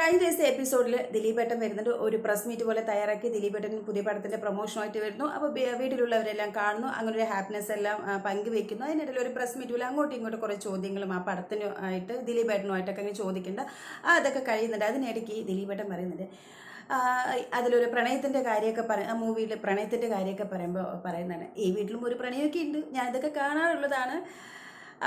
കഴിഞ്ഞ ദിവസത്തെ എപ്പിസോഡിൽ ദിലീപേട്ടൻ വരുന്നുണ്ട്. ഒരു പ്രസ് മീറ്റ് പോലെ തയ്യാറാക്കി ദിലീപേട്ടൻ പുതിയ പടത്തിന്റെ പ്രൊമോഷനായിട്ട് വരുന്നു. അപ്പോൾ വീട്ടിലുള്ളവരെല്ലാം കാണുന്നു. അങ്ങനെ ഒരു ഹാപ്പിനെസ് എല്ലാം പങ്കുവെക്കുന്നു. അതിനിടയിൽ ഒരു പ്രസ് മീറ്റ് പോലെ അങ്ങോട്ടും ഇങ്ങോട്ടും കുറേ ചോദ്യങ്ങളും ആ പടത്തിനു ആയിട്ട് ദിലീപേട്ടനുമായിട്ടൊക്കെ അങ്ങനെ ചോദിക്കേണ്ട അതൊക്കെ കഴിയുന്നുണ്ട്. അതിനിടയ്ക്ക് ദിലീപേട്ടൻ പറയുന്നുണ്ട് അതിലൊരു പ്രണയത്തിന്റെ കാര്യമൊക്കെ പറ ആ മൂവിയിൽ പ്രണയത്തിന്റെ കാര്യമൊക്കെ പറയുമ്പോൾ പറയുന്നതാണ് ഈ വീട്ടിലും ഒരു പ്രണയമൊക്കെ ഉണ്ട്. ഞാനിതൊക്കെ കാണാറുള്ളതാണ്.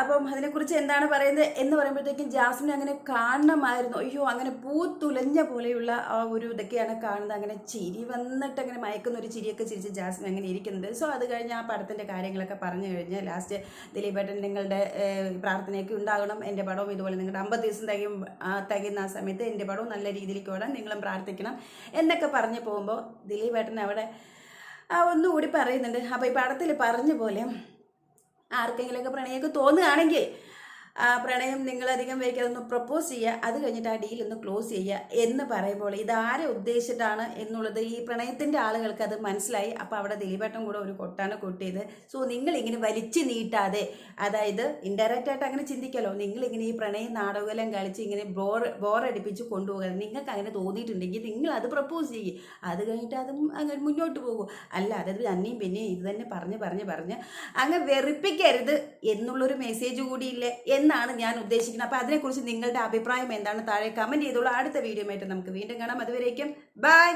അപ്പം അതിനെക്കുറിച്ച് എന്താണ് പറയുന്നത് എന്ന് പറയുമ്പോഴത്തേക്കും ജാസ്മിൻ അങ്ങനെ കാണണമായിരുന്നു. അയ്യോ അങ്ങനെ പൂത്തുലഞ്ഞ പോലെയുള്ള ആ ഒരു ഇതൊക്കെയാണ് കാണുന്നത്. അങ്ങനെ ചിരി വന്നിട്ട് അങ്ങനെ മയക്കുന്ന ഒരു ചിരിയൊക്കെ ചിരിച്ച് ജാസ്മിൻ അങ്ങനെ ഇരിക്കുന്നുണ്ട്. സോ അത് കഴിഞ്ഞ് ആ പടത്തിന്റെ കാര്യങ്ങളൊക്കെ പറഞ്ഞു കഴിഞ്ഞ് ലാസ്റ്റ് ദിലീപേട്ടൻ നിങ്ങളുടെ പ്രാർത്ഥനയൊക്കെ ഉണ്ടാകണം. എന്റെ പടവും ഇതുപോലെ നിങ്ങളുടെ അമ്പത് ദിവസം തികയും തകയുന്ന ആ സമയത്ത് എന്റെ പടവും നല്ല രീതിയിലേക്ക് ഓടാൻ നിങ്ങളും പ്രാർത്ഥിക്കണം എന്നൊക്കെ പറഞ്ഞു പോകുമ്പോൾ ദിലീപേട്ടൻ അവിടെ ഒന്നുകൂടി പറയുന്നുണ്ട്. അപ്പോൾ ഈ പടത്തിൽ പറഞ്ഞ പോലെ ആർക്കെങ്കിലുമൊക്കെ പ്രണയമൊക്കെ തോന്നുകയാണെങ്കിൽ പ്രണയം നിങ്ങളധികം ഒന്ന് പ്രപ്പോസ് ചെയ്യുക. അത് കഴിഞ്ഞിട്ട് ആ ഡീൽ ഒന്ന് ക്ലോസ് ചെയ്യുക എന്ന് പറയുമ്പോൾ ഇതാരെ ഉദ്ദേശിച്ചിട്ടാണ് എന്നുള്ളത് ഈ പ്രണയത്തിന്റെ ആളുകൾക്ക് അത് മനസ്സിലായി. അപ്പോൾ അവിടെ ദിലീപേട്ടൻ കൂടെ ഒരു കൊട്ടാണ് കൊട്ടിയത്. സോ നിങ്ങൾ ഇങ്ങനെ വലിച്ചു നീട്ടാതെ അതായത് ഇൻഡയറക്റ്റ് ആയിട്ട് അങ്ങനെ ചിന്തിക്കാലോ? നിങ്ങളിങ്ങനെ ഈ പ്രണയം നാടകമെല്ലാം കളിച്ച് ഇങ്ങനെ ബോർ ബോറടിപ്പിച്ച് കൊണ്ടുപോകാതെ നിങ്ങൾക്ക് അങ്ങനെ തോന്നിയിട്ടുണ്ടെങ്കിൽ നിങ്ങൾ അത് പ്രപ്പോസ് ചെയ്യും. അത് കഴിഞ്ഞിട്ട് അതും അങ്ങനെ മുന്നോട്ട് പോകും. അല്ല അതായത് അന്നേയും പിന്നെയും ഇത് തന്നെ പറഞ്ഞ് പറഞ്ഞ് പറഞ്ഞ് അങ്ങ് വെറുപ്പിക്കരുത് എന്നുള്ളൊരു മെസ്സേജ് കൂടിയില്ലേ എന്നാണ് ഞാൻ ഉദ്ദേശിക്കുന്നത്. അപ്പോൾ അതിനെക്കുറിച്ച് നിങ്ങളുടെ അഭിപ്രായം എന്താണ്? താഴെ കമന്റ് ചെയ്തോളൂ. അടുത്ത വീഡിയോ ആയിട്ട് നമുക്ക് വീണ്ടും കാണാം. അതുവരേക്കും ബൈ